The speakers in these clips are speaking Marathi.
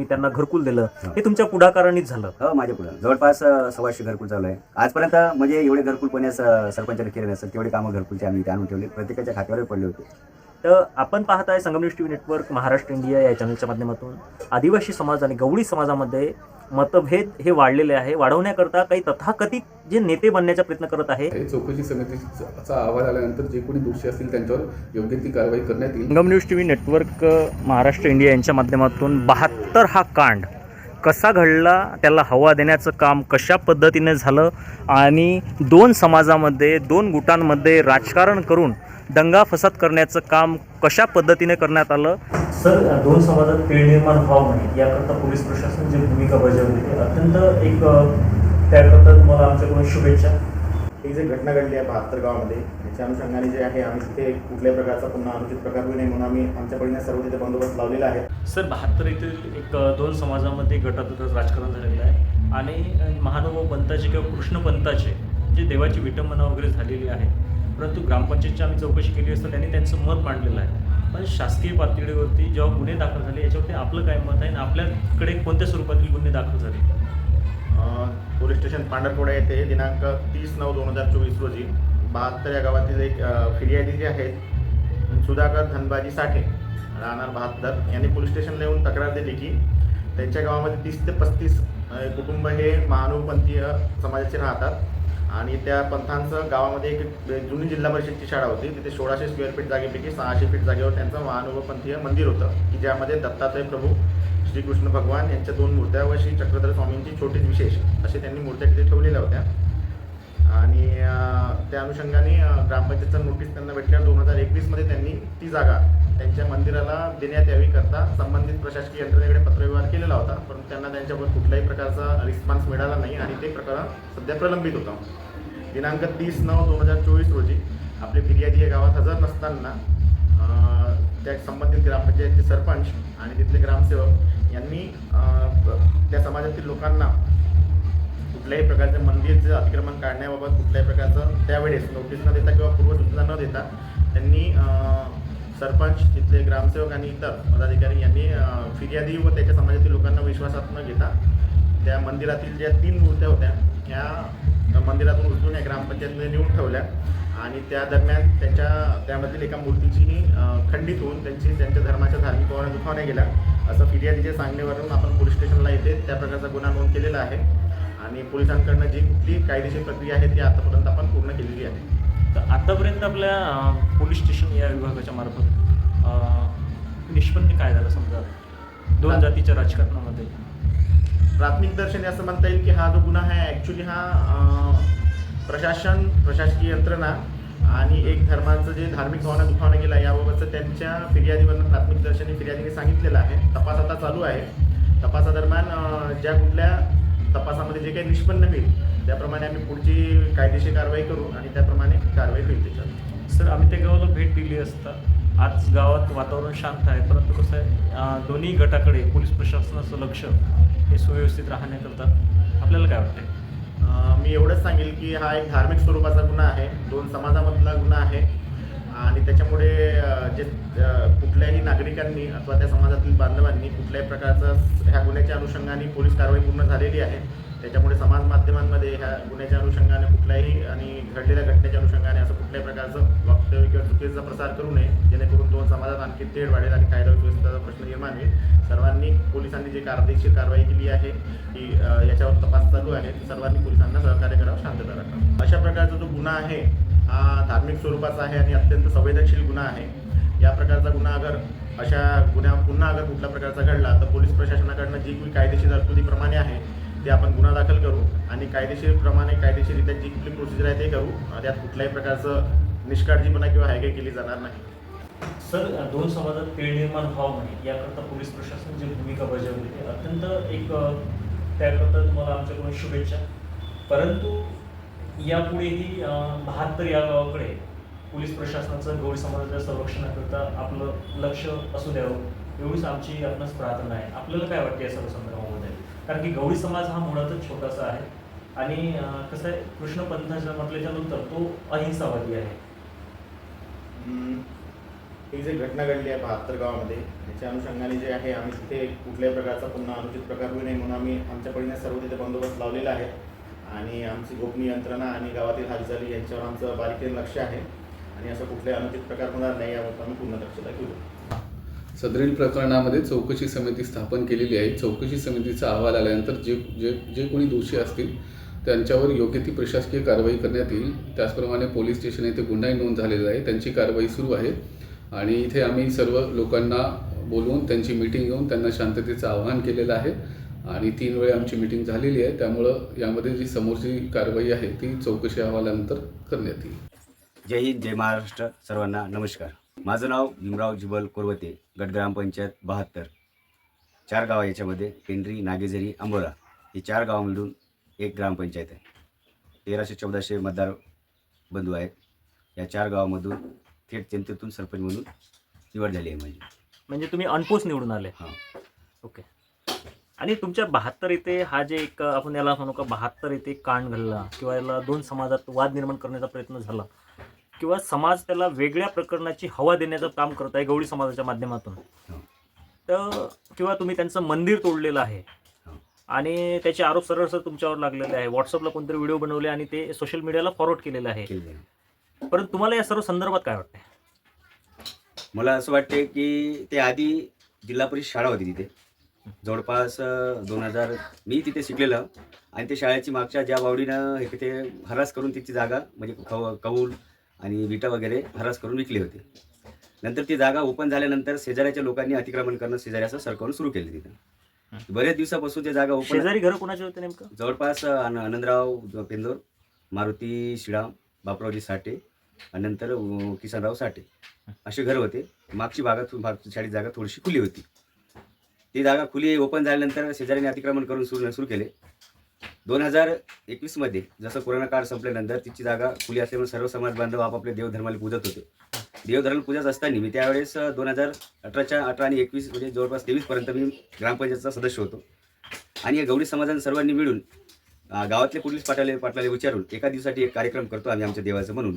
मी त्यांना घरकुल दिलं. हे. तुमच्या पुढाकारानेच झालं. हो माझ्या पुढं. जवळपास सव्वाशे घरकुल चालू आहे. आजपर्यंत म्हणजे एवढे घरकुल कोणी सरपंचाने केले नसतात तेवढे कामं घरकुलचे आम्ही इथे आणून ठेवले. प्रत्येकाच्या खात्यावर पडले होते. तर आपण पाहताय Sangamner T V network Maharashtra India या चॅनलच्या माध्यमातून. आदिवासी समाज आणि गवळी समाजामध्ये मतभेद हे वाढलेले आहे. वाढवण्याकरता काही तथाकथित जे नेते बनण्याचा प्रयत्न करत आहे. चौकशी समितीचा अहवाल आल्यानंतर जे कोणी दोषी असतील त्यांच्यावर योग्य ती कारवाई करण्यात येईल. Sangam news T V network Maharashtra India यांच्या माध्यमातून बहात्तर हा कांड कसा घडला त्याला हवा देण्याचं काम कशा पद्धतीने झालं आणि दोन समाजामध्ये दोन गुटांमध्ये राजकारण करून दंगा फसाद करण्याचं काम कशा पद्धतीने करण्यात आलं? सर दोन समाजात तेढ निर्माण व्हावं नये याकरता पोलीस प्रशासन जी भूमिका बजावली ते अत्यंत एक त्याकरता तुम्हाला आमच्याकडून शुभेच्छा. ही जी घटना घडली आहे बहात्तर गावामध्ये याच्या अनुषंगाने जे आहे आम्ही तिथे कुठल्याही प्रकारचा पुन्हा अनुचित प्रकार होऊ नये म्हणून आम्ही आमच्या परीने सर्व तिथे बंदोबस्त लावलेला आहे. सर बहात्तर येथील एक दोन समाजामध्ये गटातच राजकारण झालेलं आहे आणि महानुभाव पंथाचे किंवा कृष्णपंथाचे जे देवाची विटंबना वगैरे झालेली आहे परंतु ग्रामपंचायतची आम्ही चौकशी केली असता त्यांनी त्यांचं मत मांडलेलं आहे. पण शासकीय पातळीवरती जेव्हा गुन्हे दाखल झाले याच्यावरती आपलं काय मत आहे आणि आपल्याकडे कोणत्या स्वरूपातील गुन्हे दाखल झाले? पोलीस स्टेशन पांढरपुडा येथे दिनांक तीस नऊ दोन हजार चोवीस रोजी बहात्तर या गावातील एक फिर्यादी जे आहेत सुधाकर धनबाजी साठे राहणार बहात्तर यांनी पोलीस स्टेशनला येऊन तक्रार दिली की त्यांच्या गावामध्ये तीस ते पस्तीस कुटुंब हे महानुपंथीय समाजाचे राहतात. आणि त्या पंथांचं गावामध्ये एक जुनी जिल्हा परिषदची शाळा होती. तिथे सोळाशे स्क्वेअर फीट जागेपैकी सहाशे फीट जागेवर त्यांचं महानुपंथीय मंदिर होतं की ज्यामध्ये दत्तात्रय प्रभू श्रीकृष्ण भगवान यांच्या दोन मूर्त्या व श्री चक्रधर स्वामींची छोटी विशेष असे त्यांनी मूर्त्या तिथे ठेवलेल्या होत्या. आणि त्या अनुषंगाने ग्रामपंचायतचा नोटीस त्यांना भेटल्यावर दोन हजार एकवीसमध्ये त्यांनी ती जागा त्यांच्या मंदिराला देण्यात यावी करता संबंधित प्रशासकीय यंत्रणेकडे पत्रव्यवहार केलेला होता. परंतु त्यांना त्यांच्यावर कुठल्याही प्रकारचा रिस्पॉन्स मिळाला नाही आणि ते प्रकरण सध्या प्रलंबित होतं. दिनांक तीस नऊ दोन हजार चोवीस रोजी आपले फिर्यादी या गावात हजर नसताना त्या संबंधित ग्रामपंचायतचे सरपंच आणि तिथले ग्रामसेवक यांनी त्या समाजातील लोकांना कुठल्याही प्रकारचं मंदिरचं अतिक्रमण काढण्याबाबत कुठल्याही प्रकारचं त्यावेळेस नोटीस न देता किंवा पूर्वसूचना न देता त्यांनी सरपंच तिथले ग्रामसेवक आणि इतर पदाधिकारी यांनी फिर्यादी व त्याच्या समाजातील लोकांना विश्वासात न घेता त्या मंदिरातील ज्या तीन मूर्त्या होत्या त्या मंदिरातून उचलून या ग्रामपंचायतमध्ये नेऊन ठेवल्या आणि त्या दरम्यान त्यांच्या त्यामधील एका मूर्तीचीही खंडित होऊन त्यांची त्यांच्या धर्माच्या धार्मिक भावना दुखावण्या गेल्या. असं फिर्यादीच्या सांगण्यावरून आपण पोलीस स्टेशनला येते त्या प्रकारचा गुन्हा नोंद केलेला आहे आणि पोलिसांकडनं जी कुठली कायदेशीर प्रक्रिया आहे ती आतापर्यंत आपण पूर्ण केलेली आहे. तर आतापर्यंत आपल्या पोलीस स्टेशन या विभागाच्या मार्फत निष्पन्न काय झालं समजा दोन जातीच्या राजकारणामध्ये. प्राथमिक दर्शनी असं म्हणता येईल की हा जो गुन्हा आहे ॲक्च्युली हा प्रशासन प्रशासकीय यंत्रणा आणि एक धर्माचं जे धार्मिक भावना दुखावणं गेला याबाबतचं त्यांच्या फिर्यादीवरनं प्राथमिक दर्शनी फिर्यादीने सांगितलेलं आहे. तपास आता चालू आहे. तपासादरम्यान ज्या कुठल्या तपासामध्ये जे काही निष्पन्न होईल त्याप्रमाणे आम्ही पुढची कायदेशीर कारवाई करू आणि त्याप्रमाणे कारवाई होईल त्याच्यात. सर आम्ही त्या गावाला भेट दिली असता. आज गावात वातावरण शांत आहे परंतु कसं आहे दोन्ही गटाकडे पोलीस प्रशासनाचं लक्ष हे सुव्यवस्थित राहण्याकरता आपल्याला काय वाटतंय? अं, मी एवढंच सांगेल की हा एक धार्मिक स्वरूपाचा गुन्हा आहे दोन समाजामधला गुन्हा आहे. आणि त्याच्यामुळे म्हणजे, अं, कुठल्याही नागरिकांनी अथवा त्या समाजातील बांधवांनी कुठल्याही प्रकारचं ह्या गुन्ह्याच्या अनुषंगाने पोलीस कारवाई पूर्ण झालेली आहे. त्याच्यामुळे समाज माध्यमांमध्ये ह्या गुन्ह्याच्या अनुषंगाने कुठल्याही आणि घडलेल्या घटनेच्या अनुषंगाने असं कुठल्याही प्रकारचं वक्तव्य किंवा चुकीचा प्रसार करू नये. जेणेकरून दोन समाजात आणखी तेढ वाढेल आणि कायदा व्यवस्थेचा प्रश्न निर्माण होईल. सर्वांनी पोलिसांनी जी कायदेशीर कारवाई केली आहे की याच्यावर तपास चालू आहे. सर्वांनी पोलिसांना सहकार्य करावं शांतता राखावं. अशा प्रकारचा जो गुन्हा आहे हा धार्मिक स्वरूपाचा आहे आणि अत्यंत संवेदनशील गुन्हा आहे. या प्रकारचा गुन्हा अगर अशा गुन्हा पुन्हा अगर कुठल्या प्रकारचा घडला तर पोलीस प्रशासनाकडनं जी काही कायदेशीर तरतुदीप्रमाणे आहे ते आपण गुन्हा दाखल करू आणि कायदेशीरप्रमाणे कायदेशीररित्या जी कुठली प्रोसिजर आहे ते करू. त्यात कुठल्याही प्रकारचं निष्काळजीपणा किंवा हायगे केली जाणार नाही. सर दोन समाजात तेळ निर्माण व्हावं म्हणे याकरता पोलीस प्रशासन जी भूमिका बजावली ते अत्यंत एक त्याकरता तुम्हाला आमच्याकडून शुभेच्छा. परंतु यापुढेही अ, बहात्तर या गावाकडे पोलीस प्रशासनाचं गौरी समाजाच्या संरक्षणाकरता आपलं लक्ष असू द्यावं एवढीच आमची आपणास प्रार्थना आहे. आपल्याला काय वाटते या सर्व संदर्भामध्ये? कारण की गौरी समाज हा मुळातच छोटासा आहे आणि कसं आहे कृष्णपंथाच्या म्हटल्याच्या नंतर तो अहिंसावादी आहे. ही जी घटना घडली आहे बहात्तर गावामध्ये त्याच्या अनुषंगाने जे आहे आम्ही तिथे कुठल्याही प्रकारचा पुन्हा अनुचित प्रकार होऊ नये म्हणून आम्ही आमच्या परीने सर्व तिथे बंदोबस्त लावलेला आहे. आणि आमची गोपनीय यंत्रणा आणि गावातील हालचाली यांच्यावर आमचं बारीकीने लक्ष आहे. आणि असं कुठलाही अनुचित प्रकार होणार नाही याबाबत आम्ही पूर्ण दक्षता घेऊ सदरील प्रकरणामध्ये चौकशी समिती स्थापन केलेली आहे. चौकशी समितीचा अहवाल आल्यानंतर जे जे जे कोणी दोषी असतील त्यांच्यावर योग्य ती प्रशासकीय कारवाई करण्यात येईल. त्याचप्रमाणे पोलीस स्टेशन येथे गुन्हाही नोंद झालेला आहे. त्यांची कारवाई सुरू आहे. आणि इथे आम्ही सर्व लोकांना बोलवून त्यांची मीटिंग घेऊन त्यांना शांततेचं आवाहन केलेलं आहे. आणि तीन वेळा आमची मीटिंग झालेली आहे. त्यामुळं यामध्ये जी समोरची कारवाई आहे ती चौकशी अहवालानंतर करण्यात येईल. जय हिंद जय महाराष्ट्र सर्वांना नमस्कार. माझं नाव भीमराव जिबल कोरवते गट ग्रामपंचायत बहात्तर. चार गाव आहे याच्यामध्ये पेंढरी नागेझरी अंबोरा. हे चार गाव मिळून एक ग्रामपंचायत आहे. तेराशे चौदाशे मतदार बंधू आहेत. या चार गावामधून थेट जनतेतून सरपंच म्हणून निवड झाली आहे माझी. म्हणजे तुम्ही अनपोस निवडून आले? हां. ओके. आणि तुमच्या बहात्तर इथे हा जे एक आपण याला म्हणू का बहात्तर इथे कांड घडला किंवा याला दोन समाजात वाद निर्माण करण्याचा प्रयत्न झाला किंवा समाज त्याला वेगळ्या प्रकरणाची हवा देण्याचं काम करत आहे गवळी समाजाच्या माध्यमातून. हो. तर किंवा तुम्ही त्यांचं मंदिर तोडलेलं आहे. हो. आणि त्याचे आरोप सरळ सर तुमच्यावर लागलेले आहे. व्हॉट्सअपला कोणतरी व्हिडिओ बनवले आणि ते सोशल मीडियाला फॉरवर्ड केलेलं आहे. परंतु तुम्हाला या सर्व संदर्भात काय वाटतंय? मला असं वाटते की ते आधी जिल्हा परिषद शाळा होती तिथे. जवळपास दोन हजार मी तिथे शिकलेलं. आणि ते शाळेची मागच्या ज्या बावडीनं हे ते हरास करून तिची जागा म्हणजे कौल आणि विटा वगैरे हरास करून विकली होती. नंतर ती जागा ओपन झाल्यानंतर शेजाऱ्याच्या लोकांनी अतिक्रमण करणं असं सरकवून सुरू केलं तिथं. बरेच दिवसापासून ते जागा ओपन शेजारी घरं कोणाचे होते नेमकं? जवळपास आन- आनंदराव पेंदोर मारुती शिळा बापरावजी साठे आणि नंतर किसनराव साठे असे घर होते. मागची भागा थो- मागची शाळेची जागा थोडीशी खुली होती. ती जागा खुली ओपन झाल्यानंतर शेजाऱ्याने अतिक्रमण करून सुरू सुरू केले. दोन हजार एकवीसमध्ये जसं कोरोना काळ संपल्यानंतर तिची जागा खुली असल्यामुळे सर्व समाज बांधव आपापल्या देवधर्माला पूजत होते. देवधर्माला पूजत असताना मी त्यावेळेस दोन हजार अठराच्या अठरा आणि एकवीस म्हणजे जवळपास तेवीसपर्यंत मी ग्रामपंचायतचा सदस्य होतो. आणि या गौडी समाजाने सर्वांनी मिळून गावातले पोलीस पाटाले पाटलाले विचारून एका दिवसासाठी एक कार्यक्रम करतो आम्ही आमच्या देवाचं म्हणून.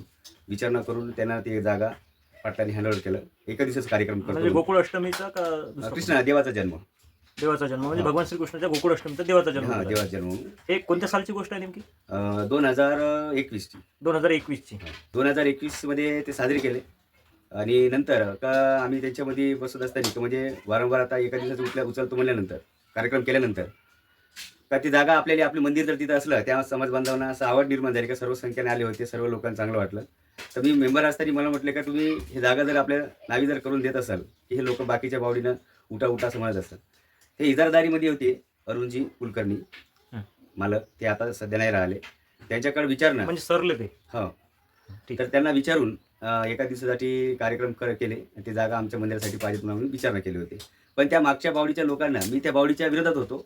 विचारणा करून त्यांना ते जागा पाटलांनी हँडओव्हर केलं. एका दिवसाचा कार्यक्रम म्हणजे करतो गोकुळ अष्टमीचा कृष्ण देवाचा जन्म. देवाचा जन्म. म्हणजे. भगवान श्रीकृष्णाच्या गोकुळ अष्टमीचा देवाचा जन्म हा जन्म हे कोणत्या सालची गोष्ट आहे नेमकी? दोन हजार एकवीसची. दोन हजार एकवीसची. दोन हजार एकवीसमध्ये ते साजरे केले. आणि नंतर का आम्ही त्यांच्यामध्ये बसत असताना की म्हणजे वारंवार आता एका दिवसाचं उचल्या उचलतो म्हणल्यानंतर कार्यक्रम केल्यानंतर का ती जागा आपल्याला आपलं मंदिर जर तिथं असलं त्या समाज बांधवांना असं आवड निर्माण झाली का सर्व संख्येने आले होते सर्व लोकांना चांगलं वाटलं तर मी मेंबर असताना मला म्हटलं का तुम्ही हे जागा जर आपल्या नावी जर करून देत असाल की हे लोक बाकीच्या बावडीनं उठा उठा असं म्हणत असतात. ते इजारदारीमध्ये होते अरुणजी कुलकर्णी. हं. मालक ते आता सध्या नाही राहिले. त्यांच्याकडे विचारणं. म्हणजे सरले ते. हो. ठीक. तर त्यांना विचारून एका दिवसासाठी कार्यक्रम कर केले. आणि ते जागा आमच्या मंदिरासाठी पाहिजे म्हणून विचारणा केली होती. पण त्या मागच्या बावडीच्या लोकांना मी त्या बावडीच्या विरोधात होतो.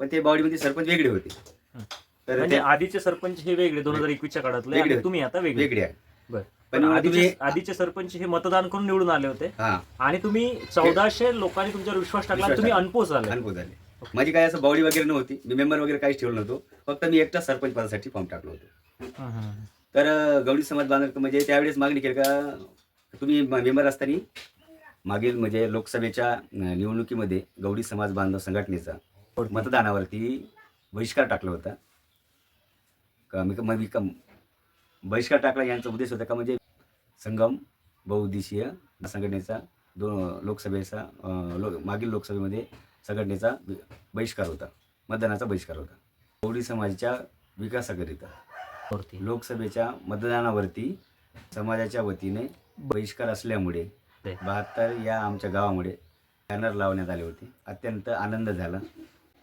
पण ते बावडीमध्ये सरपंच वेगळे होते. हं. तर म्हणजे ते आधीचे सरपंच हे वेगळे दोन हजार एकवीसच्या काळातले. तुम्ही आता वेगळे. वेगळे आहे. बरं. पण आधीचे आधीचे सरपंच हे मतदान करून निवडून आले होते. हा. आणि तुम्ही चौदाशे लोकांनी तुमच्यावर विश्वास टाकला आणि तुम्ही. अनपोस आले अनुभव झाले. माझी काय असं बावडी वगैरे नव्हती. मी मेंबर वगैरे काहीच ठेवलं नव्हतो. फक्त मी एकटा सरपंच पदासाठी फॉर्म टाकलो होतो. हं, हं. तर अं, गवडी समाज बांधव म्हणजे त्यावेळेस मागणी केली का तुम्ही मेंबर असताना मागील म्हणजे लोकसभेच्या अं, निवडणुकीमध्ये गवडी समाज बांधव संघटनेचा मतदानावरती बहिष्कार टाकला होता. का मी मी कम- बहिष्कार टाकला यांचा उद्देश होता का म्हणजे संगम बहुउद्देशीय संघटनेचा दोन लोकसभेचा लो मागील लोकसभेमध्ये संघटनेचा बहिष्कार होता मतदानाचा बहिष्कार होता गवडी समाजाच्या विकासाकरिता. लोकसभेच्या मतदानावरती समाजाच्या वतीने बहिष्कार असल्यामुळे. बहात्तर या आमच्या गावामुळे बॅनर लावण्यात आले होते अत्यंत आनंद झाला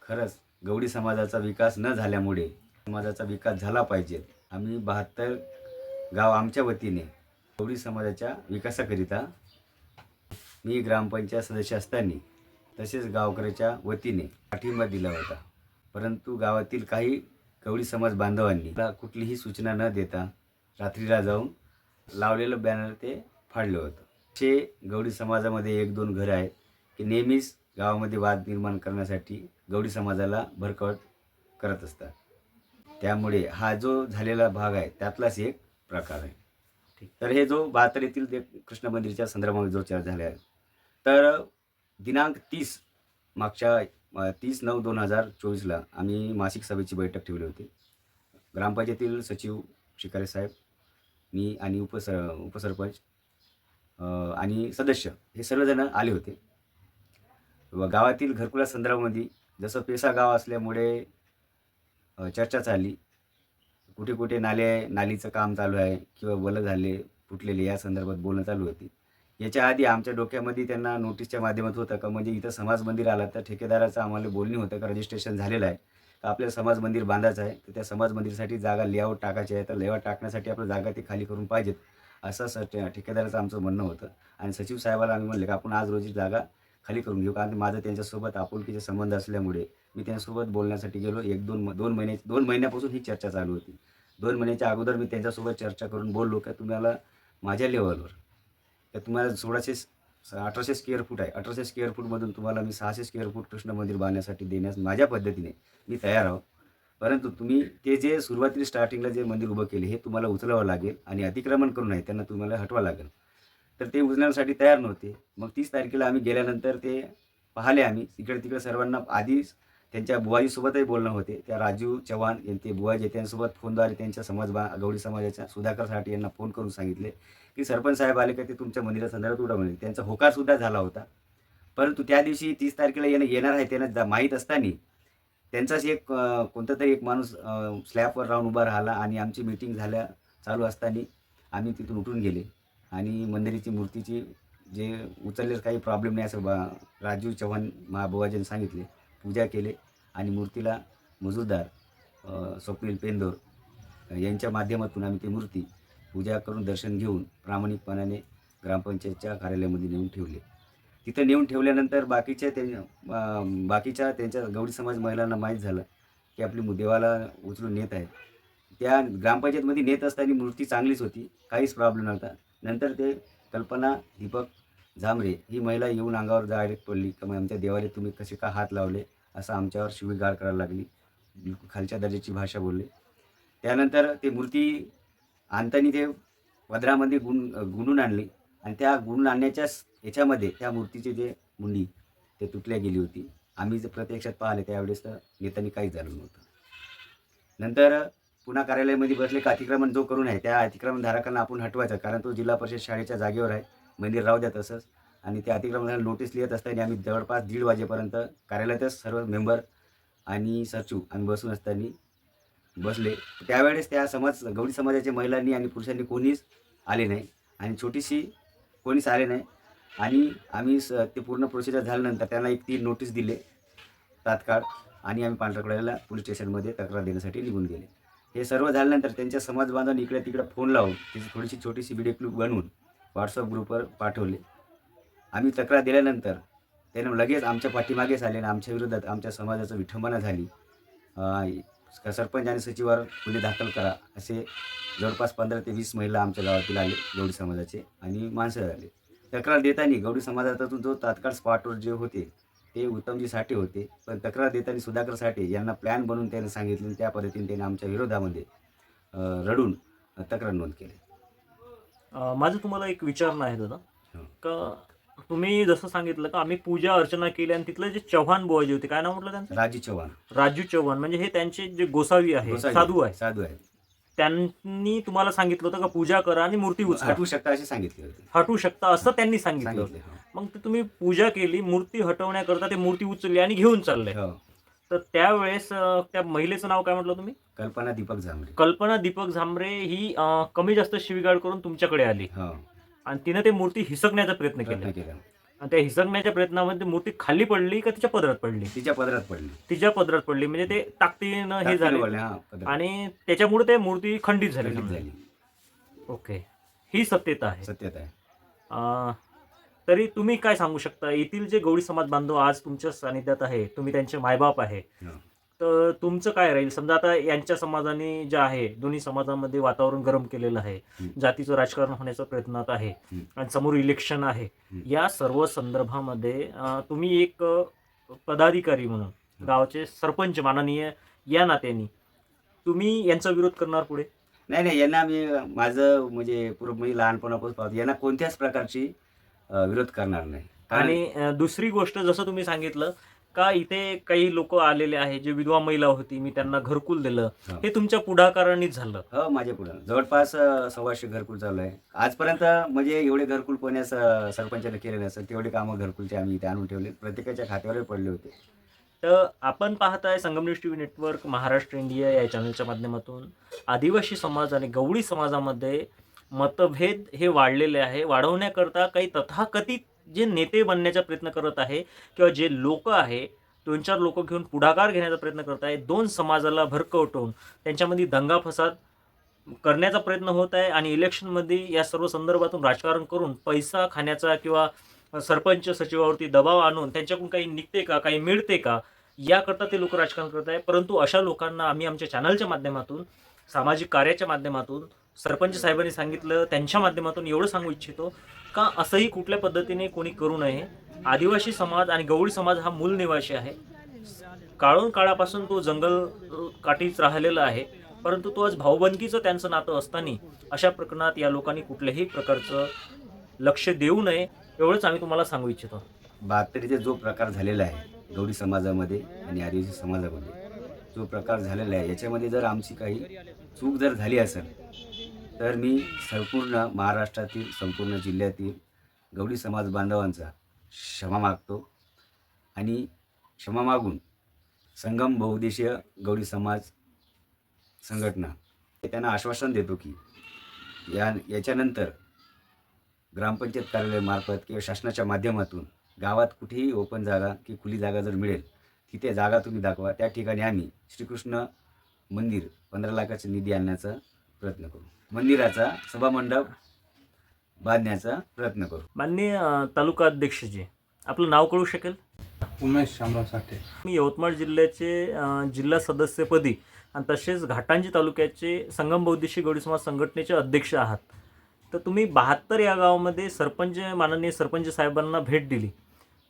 खरंच गवडी समाजाचा विकास न झाल्यामुळे समाजाचा विकास झाला पाहिजे आम्ही बहात्तर गाव आमच्या वतीने गवडी समाजाच्या विकासाकरिता मी ग्रामपंचायत सदस्य असताना तसेच गावकऱ्याच्या वतीने पाठिंबा दिला होता. परंतु गावातील काही गवळी समाज बांधवांनी कुठलीही सूचना न देता रात्रीला जाऊन लावलेलं बॅनर ते फाडलं होतं. असे गवडी समाजामध्ये एक दोन घरं आहेत की नेहमीच गावामध्ये वाद निर्माण करण्यासाठी गवडी समाजाला भरकट करत असतात. त्यामुळे हा जो झालेला भाग आहे त्यातलाच एक प्रकार आहे. ठीक. तर हे जो बहात्तर येथील ते कृष्ण मंदिरच्या संदर्भामध्ये जो चर्चा झाला आहे तर दिनांक तीस मागच्या तीस नऊ दोन हजार चोवीसला आम्ही मासिक सभेची बैठक ठेवली होती. ग्रामपंचायतीतील सचिव शिकारे साहेब मी आणि उपसर उपसरपंच आणि सदस्य हे सर्वजण आले होते. व गावातील घरकुला संदर्भामध्ये जसं पेसा गाव असल्यामुळे चर्चा चालली कुठे कुठे नाले नालीचं काम चालू आहे किंवा वलं झाले फुटलेले या संदर्भात बोलणं चालू होती. याच्या आधी आमच्या डोक्यामध्ये त्यांना नोटीसच्या माध्यमात होतं का? म्हणजे इथं समाज मंदिर आला तर ठेकेदाराचं आम्हाला बोलणी होतं का? रजिस्ट्रेशन झालेलं आहे. तर आपल्याला समाज मंदिर बांधायचं आहे. तर त्या समाज मंदिरसाठी जागा लेआउट टाकायची आहे. तर लेआउट टाकण्यासाठी आपलं जागा ते खाली करून पाहिजेत. असं स ठेकेदाराचं आमचं म्हणणं होतं. आणि सचिव साहेबाला आम्ही म्हणले का आपण आज रोजी जागा खाली करून घेऊ. कारण माझं त्यांच्यासोबत आपुलकीचे संबंध असल्यामुळे मी त्यांच्यासोबत बोलण्यासाठी गेलो. एक दोन दोन महिने दोन महिन्यापासून ही चर्चा चालू होती. दोन महिन्याच्या अगोदर मी त्यांच्यासोबत चर्चा करून बोललो का तुम्हाला माझ्या लेवलवर का तुम्हाला सोळाशे स- अठराशे स्क्वेअर फूट आहे. अठराशे स्क्वेअर फूटमधून तुम्हाला मी सहाशे स्क्वेअर फूट कृष्ण मंदिर बांधण्यासाठी देण्यास माझ्या पद्धतीने मी तयार आहो. परंतु तुम्ही ते जे सुरुवातीला स्टार्टिंगला जे मंदिर उभं केले हे तुम्हाला उचलावं लागेल आणि अतिक्रमण करून आहे त्यांना तुम्हाला हटवावं लागेल. तर ते उचलण्यासाठी तयार नव्हते. मग तीस तारखेला आम्ही गेल्यानंतर ते पाहिले आम्ही. इकडे तिकडे सर्वांना आधीच त्यांच्या बुवाजीसोबतही बोलणं होते. त्या राजू चव्हाण यांचे बुवाजी त्यांच्यासोबत फोनद्वारे त्यांच्या समाज बा गवळी समाजाच्या सुधाकर साठे यांना फोन करून सांगितले की सरपंच साहेब आले का ते तुमच्या मंदिरासंदर्भात उडा म्हणे त्यांचा होकारसुद्धा झाला होता. परंतु त्या दिवशी तीस तारखेला येणं येणार आहे त्यांना जा- माहीत असताना त्यांचाच एक कोणता तरी एक माणूस स्लॅबवर राहून उभा राहिला आणि आमची मीटिंग झाल्या चालू असताना आम्ही तिथून उठून गेले. आणि मंदिराची मूर्तीची जे उचलले काही प्रॉब्लेम नाही असं बा राजू चव्हाण महाबुवाजीने सांगितले. पूजा केले आणि मूर्तीला मजूरदार स्वप्नील पेंदोर यांच्या माध्यमातून आम्ही ती मूर्ती पूजा करून दर्शन घेऊन प्रामाणिकपणाने ग्रामपंचायतच्या कार्यालयामध्ये नेऊन ठेवले. तिथं नेऊन ठेवल्यानंतर बाकीच्या ते बाकीच्या त्यांच्या गवडी समाज महिलांना माहीत झालं की आपली देवाला उचलून नेत आहेत. त्या ग्रामपंचायतमध्ये नेत असताना मूर्ती चांगलीच होती काहीच प्रॉब्लेम नव्हता. नंतर ते कल्पना दीपक झांबरे ही महिला येऊन अंगावर डायरेक्ट पडली का मग आमच्या देवाला तुम्ही कसे का हात लावले? असं आमच्यावर शिवीगाळ करायला लागली. बिलकुल खालच्या दर्जाची भाषा बोलली. त्यानंतर ते मूर्ती आणताना ते पदरामध्ये गुण गुणून आणली. आणि त्या गुणून आणण्याच्या याच्यामध्ये त्या मूर्तीची जे मुंडी ते तुटल्या गेली होती. आम्ही जे प्रत्यक्षात पाहिले त्यावेळेस तर नेत्यांनी काहीच झालं नव्हतं. नंतर पुन्हा कार्यालयामध्ये बसले का अतिक्रमण जो करून आहे त्या अतिक्रमणधारकांना आपण हटवायचं कारण तो जिल्हा परिषद शाळेच्या जागेवर आहे. मंदिर राहू द्या तसंच. आणि त्या अतिक्रमणाला नोटीस लिहित असताना आम्ही जवळपास दीड वाजेपर्यंत कार्यालयातच सर्व मेंबर आणि सचिव आम्ही बसून असताना बसले. त्यावेळेस त्या समाज गवडी समाजाच्या महिलांनी आणि पुरुषांनी कोणीच आले नाही आणि छोटीशी कोणीच आले नाही. आणि आम्ही स ते पूर्ण प्रोसिजर झाल्यानंतर त्यांना एक ती नोटीस दिले तात्काळ आणि आम्ही पांढरकड्याला पोलीस स्टेशनमध्ये तक्रार देण्यासाठी निघून गेले. हे सर्व झाल्यानंतर त्यांच्या समाज बांधवांनी इकडे तिकडे फोन लावून त्याची थोडीशी छोटीशी व्हिडिओ क्लिप बनवून व्हॉट्सअप ग्रुपवर पाठवले. आम्ही तक्रार दिल्यानंतर त्यानं लगेच आमच्या पाठीमागेच आले आणि आमच्या विरोधात आमच्या समाजाचं विठंबना झाली. सरपंच आणि सचिवावर गुन्हे दाखल करा असे जवळपास पंधरा ते वीस महिला आमच्या गावातील आले गौडी समाजाचे आणि माणसं आले. तक्रार देताना गौडी समाजातून जो तात्काळ स्पॉटवर जे होते ते उत्तमजी साठे होते. पण तक्रार देताना सुधाकर साठे यांना प्लॅन बनवून त्याने सांगितले त्या पद्धतीने त्याने आमच्या विरोधामध्ये रडून तक्रार नोंद केली. माझं तुम्हाला एक विचारणं आहे दादा. हो. का तुम्ही जसं सांगितलं का आम्ही पूजा अर्चना केली आणि तिथलं जे चव्हाण बुवाजी होते काय नाव म्हटलं त्यांचं? राजू चव्हाण. राजू चव्हाण. म्हणजे हे त्यांचे जे गोसावी आहे गोसावी. साधू आहे. साधू आहे. त्यांनी तुम्हाला सांगितलं होतं का पूजा करा आणि मूर्ती उचला. हटवू शकता असे सांगितले होते. हटवू शकता असं त्यांनी सांगितलं होतं. सांगितले हो. मग ते तुम्ही पूजा केली मूर्ती हटवण्याकरता ते मूर्ती उचलली आणि घेऊन चालले. हो. तर त्यावेळेस अं, त्या महिलेचं नाव काय म्हटलं तुम्ही? कल्पना दीपक झांबरे. कल्पना दीपक झांबरे ही अं, कमी जास्त शिवीगाळ करून तुमच्याकडे आली. हो. आणि तिने ते मूर्ती हिसकण्याचा प्रयत्न केला. केला. आणि त्या हिसकण्याच्या प्रयत्नामध्ये मूर्ती खाली पडली का तिच्या पदरात पडली? तिच्या पदरात पडली. तिच्या पदरात पडली. म्हणजे ते ताकदीनं हे झाले. आणि त्याच्यामुळे ते मूर्ती खंडित झाली. ओके. ही सत्यता आहे. सत्यता आहे. तरी तुम्ही काय सांगू शकता? येथील जे गवळी समाज बांधव आज तुमच्या सानिध्यात आहे तुम्ही त्यांचे मायबाप आहे. तर तुमचं काय राहील? समजा आता यांच्या समाजाने जे आहे दोन्ही समाजामध्ये वातावरण गरम केलेलं आहे. जातीचं राजकारण होण्याचा प्रयत्नात आहे. आणि समोर इलेक्शन आहे. या सर्व संदर्भामध्ये तुम्ही एक पदाधिकारी म्हणून गावाचे सरपंच माननीय या नात्याने तुम्ही यांचा विरोध करणार पुढे? नाही नाही यांना मी माझं म्हणजे पूर्व मी लहानपणापासून पाहतो यांना कोणत्याच प्रकारची विरोध करणार नाही. आणि दुसरी गोष्ट जसं तुम्ही सांगितलं का इथे काही लोक आलेले आहे जे विधवा महिला होती मी त्यांना घरकुल दिलं हा. हे तुमच्या पुढाकारानेच झालं. हो माझ्या पुढं जवळपास अ, सव्वाशे घरकुल चालू आहे. आजपर्यंत म्हणजे एवढे घरकुल पुण्यास अ, सरपंचाने केले नसेल तेवढे कामं घरकुलचे आम्ही इथे आणून ठेवले. प्रत्येकाच्या खात्यावर पडले होते. तर आपण पाहताय Sangam news T V network Maharashtra India या चॅनलच्या माध्यमातून. आदिवासी समाज आणि गवळी समाजामध्ये मतभेद हे वाढलेले आहे. वाढवण्याकरता काही तथाकथित जे नेते बनण्याचा प्रयत्न करत आहे किंवा जे लोक आहे दोन चार लोक घेऊन पुढाकार घेण्याचा प्रयत्न करत आहे दोन समाजाला भरकवटवून त्यांच्यामध्ये दंगा फसाद करण्याचा प्रयत्न होत आहे आणि इलेक्शनमध्ये या सर्व संदर्भातून राजकारण करून पैसा खाण्याचा किंवा सरपंच सचिवावरती दबाव आणून त्यांच्याकडून काही निघते का काही मिळते का याकरता ते लोक राजकारण करत आहे. परंतु अशा लोकांना आम्ही आमच्या चॅनलच्या माध्यमातून सामाजिक कार्याच्या माध्यमातून सरपंच साहेबांनी सांगितलं त्यांच्या माध्यमातून एवढं सांगू इच्छितो का असंही कुठल्या पद्धतीने कोणी करू नये. आदिवासी समाज आणि गवळी समाज हा मूल निवासी आहे. काळून काळापासून तो जंगल काठीच राहिलेला आहे. परंतु तो आज भाऊबंदकीचं त्यांचं नातं असताना अशा प्रकरणात या लोकांनी कुठल्याही प्रकारचं लक्ष देऊ नये एवढंच आम्ही तुम्हाला सांगू इच्छितो. बहात्तरीचा जो प्रकार झालेला आहे गौडी समाजामध्ये आणि आदिवासी समाजामध्ये जो प्रकार झालेला आहे याच्यामध्ये जर आमची काही चूक जर झाली असेल तर मी संपूर्ण महाराष्ट्रातील संपूर्ण जिल्ह्यातील गवडी समाज बांधवांचा क्षमा मागतो आणि क्षमा मागून संगम बहुदेशीय गवडी समाज संघटना त्यांना आश्वासन देतो की या याच्यानंतर ग्रामपंचायत कार्यालयामार्फत किंवा शासनाच्या माध्यमातून गावात कुठेही ओपन जागा की खुली जागा जर मिळेल तिथे जागा तुम्ही दाखवा. त्या ठिकाणी आम्ही श्रीकृष्ण मंदिर पंधरा लाखाचा निधी आणण्याचा प्रयत्न करू. मंदिराचा सभामंडप बांधण्याचा प्रयत्न करू. माननीय तालुका अध्यक्षजी आपलं नाव कळू शकेल? उमेश शामराव साठे. मी यवतमाळ जिल्ह्याचे जिल्हा सदस्यपदी आणि तसेच घाटांजी तालुक्याचे संगम बौद्धिशी गौडी समाज संघटनेचे अध्यक्ष आहात. तर तुम्ही बहात्तर या गावामध्ये सरपंच माननीय सरपंच साहेबांना भेट दिली.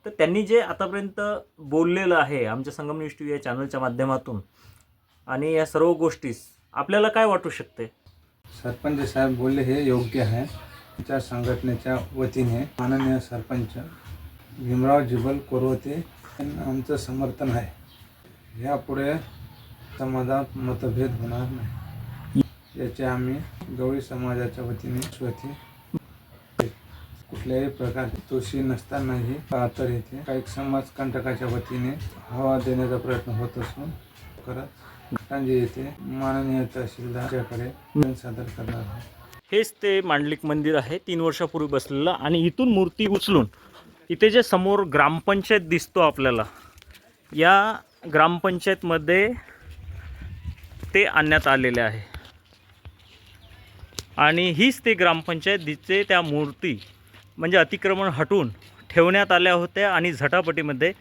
तर त्यांनी जे आतापर्यंत बोललेलं आहे आमच्या संगम न्यूज टी व्ही या चॅनलच्या माध्यमातून आणि या सर्व गोष्टीस आपल्याला काय वाटू शकते? सरपंच साहेब बोलले हे योग्य आहे. आमच्या संघटनेच्या वतीने माननीय सरपंच भीमराव जिबल कोरवते. यांना आमचं समर्थन आहे. यापुढे समाजात मतभेद होणार नाही. याचे आम्ही गवळी समाजाच्या वतीने स्वती. कुठल्याही प्रकारचे दोषी नसतानाही तर येथे काही समाज कंटकाच्या वतीने हवा देण्याचा प्रयत्न होत असून करत घाटांजी येथे माननीय तहसीलदारच्याकडे सादर करणार आहोत. हेच ते मांडलिक मंदिर आहे. तीन वर्षापूर्वी बसलेलं आणि इथून मूर्ती उचलून इथे जे समोर ग्रामपंचायत दिसतो आपल्याला या ग्रामपंचायतमध्ये ते आणण्यात आलेले आहे. आणि हीच ते ग्रामपंचायत जिथे त्या मूर्ती म्हणजे अतिक्रमण हटून ठेवण्यात आल्या होत्या आणि झटापटीमध्ये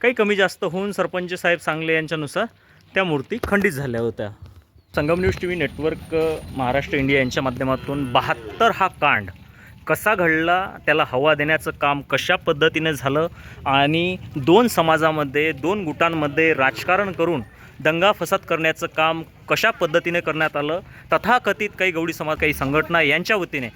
काही कमी जास्त होऊन सरपंच साहेब सांगले यांच्यानुसार त्या मूर्ती खंडित झाल्या होत्या. Sangam news T V network Maharashtra India यांच्या माध्यमातून बहात्तर हा कांड कसा घडला त्याला हवा देण्याचं काम कशा पद्धतीने झालं आणि दोन समाजामध्ये दोन गुटांमध्ये राजकारण करून दंगा फसाद करण्याचं काम कशा पद्धतीने करण्यात आलं तथाकथित काही गवडी समाज काही संघटना यांच्या वतीने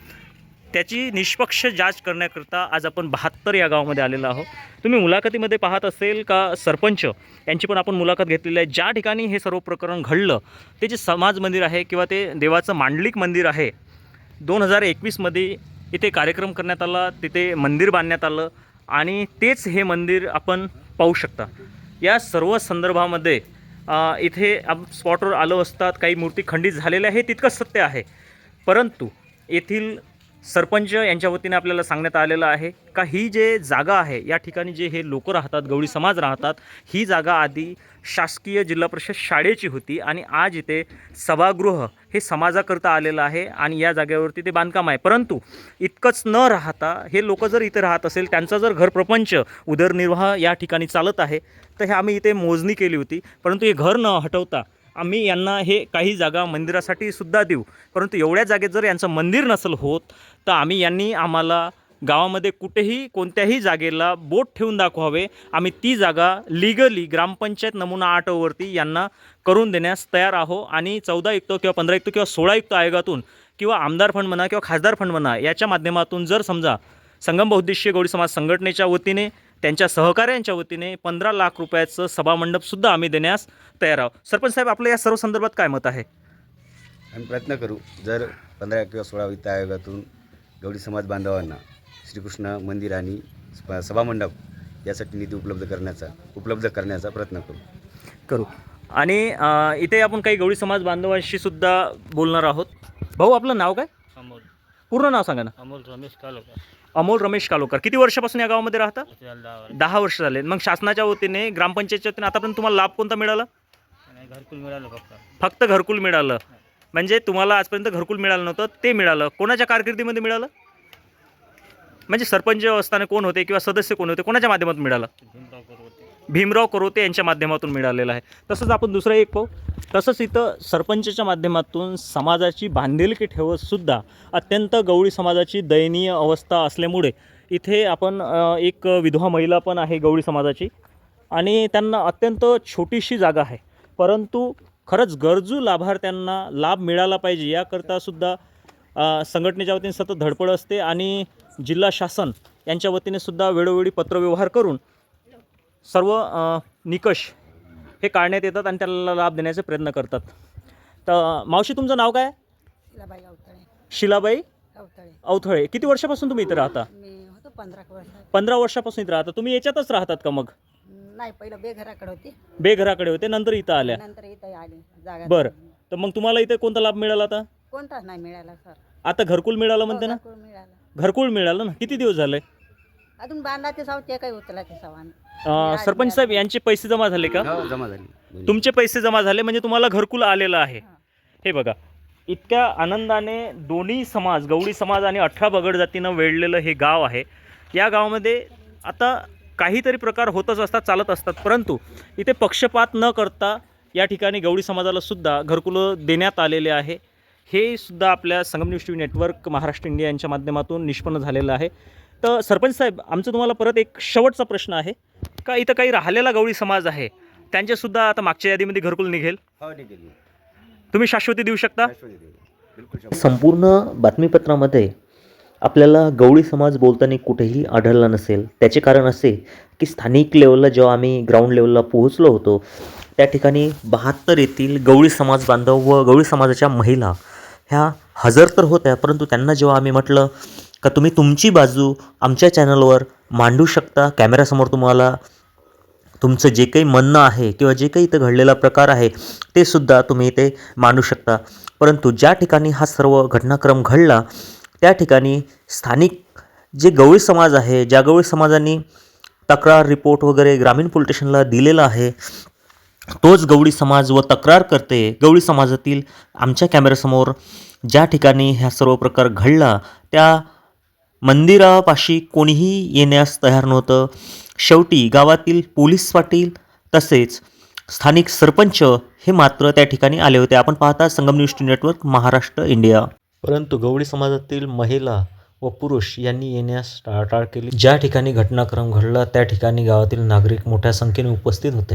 त्याची निष्पक्ष जाच करण्याकरता आज आपण बहात्तर या गावामध्ये आलेलो आहोत. तुम्ही मुलाखतीमध्ये पाहत असेल का सरपंच यांची पण आपण मुलाखत घेतलेली आहे. ज्या ठिकाणी हे सर्व प्रकरण घडलं ते जे समाज मंदिर आहे किंवा ते देवाचं मांडलिक मंदिर आहे दोन हजार एकवीसमध्ये इथे कार्यक्रम करण्यात आला तिथे मंदिर बांधण्यात आलं आणि तेच हे मंदिर आपण पाहू शकता. या सर्व संदर्भामध्ये इथे आप स्पॉटवर आलो असतात काही मूर्ती खंडित झालेल्या आहे तितकंच सत्य आहे. परंतु येथील सरपंच यांच्या वतीने आपल्याला सांगण्यात आलेलं आहे का ही जे जागा आहे या ठिकाणी जे हे लोक राहतात गवळी समाज राहतात ही जागा आधी शासकीय जिल्हा परिषद शाळेची होती आणि आज इथे सभागृह हे समाजाकरता आलेलं आहे आणि या जागेवरती ते बांधकाम आहे. परंतु इतकंच न राहता हे लोक जर इथे राहत असेल त्यांचा जर घरप्रपंच उदरनिर्वाह या ठिकाणी चालत आहे तर हे आम्ही इथे मोजणी केली होती. परंतु हे घर न हटवता आम्ही यांना हे काही जागा मंदिरासाठी सुद्धा देऊ. परंतु एवढ्या जागेत जर यांचं मंदिर नसेल होत तर आम्ही यांनी आम्हाला गावामध्ये कुठेही कोणत्याही जागेला बोट ठेवून दाखवावे. आम्ही ती जागा लिगली ग्रामपंचायत नमुना आठवरती यांना करून देण्यास तयार आहो आणि चौदा युक्त किंवा पंधरा युक्त किंवा सोळा युक्त आयोगातून किंवा आमदार फंड म्हणा किंवा खासदार फंड म्हणा याच्या माध्यमातून जर समजा संगम बहुद्देशीय गौडी समाज संघटनेच्या वतीने त्यांच्या सहकाऱ्यांच्या वतीने पंधरा लाख रुपयाचं सभामंडपसुद्धा आम्ही देण्यास तयार आहोत. सरपंच साहेब आपलं या सर्व संदर्भात काय मत आहे? आम्ही प्रयत्न करू जर पंधरा किंवा सोळा वित्त आयोगातून गौडी समाज बांधवांना श्रीकृष्ण मंदिर आणि सभामंडप यासाठी निधी उपलब्ध करण्याचा उपलब्ध करण्याचा प्रयत्न करू. करू. आणि अ, इथे आपण काही गवळी समाज बांधवांशी सुद्धा बोलणार आहोत. भाऊ आपलं नाव काय? अमोल. पूर्ण नाव सांगा ना. अमोल रमेश कालोकर. अमोल रमेश कालोकर किती वर्षापासून या गावामध्ये राहता? दहा वर्ष झाले. मग शासनाच्या वतीने ग्रामपंचायतच्या वतीने आतापर्यंत तुम्हाला लाभ कोणता मिळाला? घरकुल मिळालं फक्त. फक्त घरकुल मिळालं. म्हणजे तुम्हाला आजपर्यंत घरकुल मिळालं नव्हतं ते मिळालं. कोणाच्या कारकिर्दीमध्ये मिळालं? म्हणजे सरपंच असताना कोण होते किंवा सदस्य कोण होते कोणाच्या माध्यमातून मिळालं? भीमराव करोते यांच्या माध्यमातून मिळालेलं आहे. तसंच आपण दुसरं एक पाहू. तसंच इथं सरपंचच्या माध्यमातून समाजाची बांधिलकी ठेवत सुद्धा अत्यंत गवळी समाजाची दयनीय अवस्था असल्यामुळे इथे आपण एक विधवा महिला पण आहे गवळी समाजाची. आणि त्यांना अत्यंत छोटीशी जागा आहे. परंतु खरंच गरजू लाभार्थ्यांना लाभ मिळाला पाहिजे याकरता सुद्धा संघटनेच्या वतीने सतत धडपड असते आणि जिल्हा शासन यांच्या वतीने सुद्धा वेळोवेळी पत्रव्यवहार करून सर्व निकष हे काढण्यात येतात आणि त्याला लाभ देण्याचे प्रयत्न करतात. तर मावशी तुमचं नाव काय? शिलाबाई अवतळे शिलाबाई अवतळे अवथळे. किती वर्षापासून तुम्ही इथे राहता? मी होतो पंधरा वर्षापासून इथे राहता. तुम्ही याच्यातच राहतात का मग? नाही पहिलं बेघराकडे होती. बेघराकडे होते नंतर इथं आल्या. नंतर इथं आली जागा बरं. तर मग तुम्हाला इथे कोणता लाभ मिळाला आता? कोणताच नाही मिळाला सर. आता घरकुल मिळालं म्हणते ना? हो, घरकुल मिळाला. घरकुल मिळालं ना? किती दिवस झाले? अजून बांधाचे साव ते काही सामान अ, सरपंच साहेब यांचे पैसे जमा झाले का? हो जमा झाली. तुमचे पैसे जमा झाले म्हणजे तुम्हाला घरकुल आलेलं आहे. हां. हे बघा इतक्या आनंदाने दोन्ही समाज गवळी समाज आणि अठरा बगड जातीनं वेढलेलं हे गाव आहे. या गावामध्ये आता काहीतरी प्रकार होतच असतात चालत असतात परंतु इथे पक्षपात न करता या ठिकाणी गवळी समाजाला सुद्धा घरकुलं देण्यात आलेले आहे. हे सुद्धा आपल्या Sangam news T V network Maharashtra India यांच्या माध्यमातून निष्पन्न झालेलं आहे. तर सरपंच साहेब आमचं तुम्हाला परत एक शेवटचा प्रश्न आहे. का इथं काही राहिलेला गवळी समाज आहे त्यांचेसुद्धा आता मागच्या यादीमध्ये घरकुल निघेल? हो निघेल. तुम्ही शाश्वती देऊ शकता. बिलकुल संपूर्ण बातमीपत्रामध्ये आपल्याला गवळी समाज बोलताना कुठेही आढळला नसेल. त्याचे कारण असे की स्थानिक लेवलला जेव्हा आम्ही ग्राउंड लेवलला पोहोचलो होतो त्या ठिकाणी बहात्तर येथील गवळी समाज बांधव व गवळी समाजाच्या महिला ह्या हजर तर होत्या परंतु त्यांना जेव्हा आम्ही म्हटलं का तुम्ही तुमची बाजू आमच्या चॅनलवर मांडू शकता? कॅमेऱ्यासमोर तुम्हाला तुमचं जे काही म्हणणं आहे किंवा जे काही इथं घडलेला प्रकार आहे ते सुद्धा तुम्ही इथे मांडू शकता. परंतु ज्या ठिकाणी हा सर्व घटनाक्रम घडला त्या ठिकाणी स्थानिक जे गवळी समाज आहे ज्या गवळी समाजांनी तक्रार रिपोर्ट वगैरे ग्रामीण पोलीस स्टेशनला दिलेला आहे तोच गवळी समाज व तक्रार करते गवळी समाजातील आमच्या कॅमेऱ्यासमोर ज्या ठिकाणी ह्या सर्व प्रकार घडला त्या मंदिरापाशी कोणीही येण्यास तयार नव्हतं. शेवटी गावातील पोलीस पाटील तसेच स्थानिक सरपंच हे मात्र त्या ठिकाणी आले होते. आपण पाहता Sangam news network Maharashtra India. परंतु गवळी समाजातील महिला व पुरुष यांनी येण्यास टाळाटाळ केली. ज्या ठिकाणी घटनाक्रम घडला त्या ठिकाणी गावातील नागरिक मोठ्या संख्येने उपस्थित होते.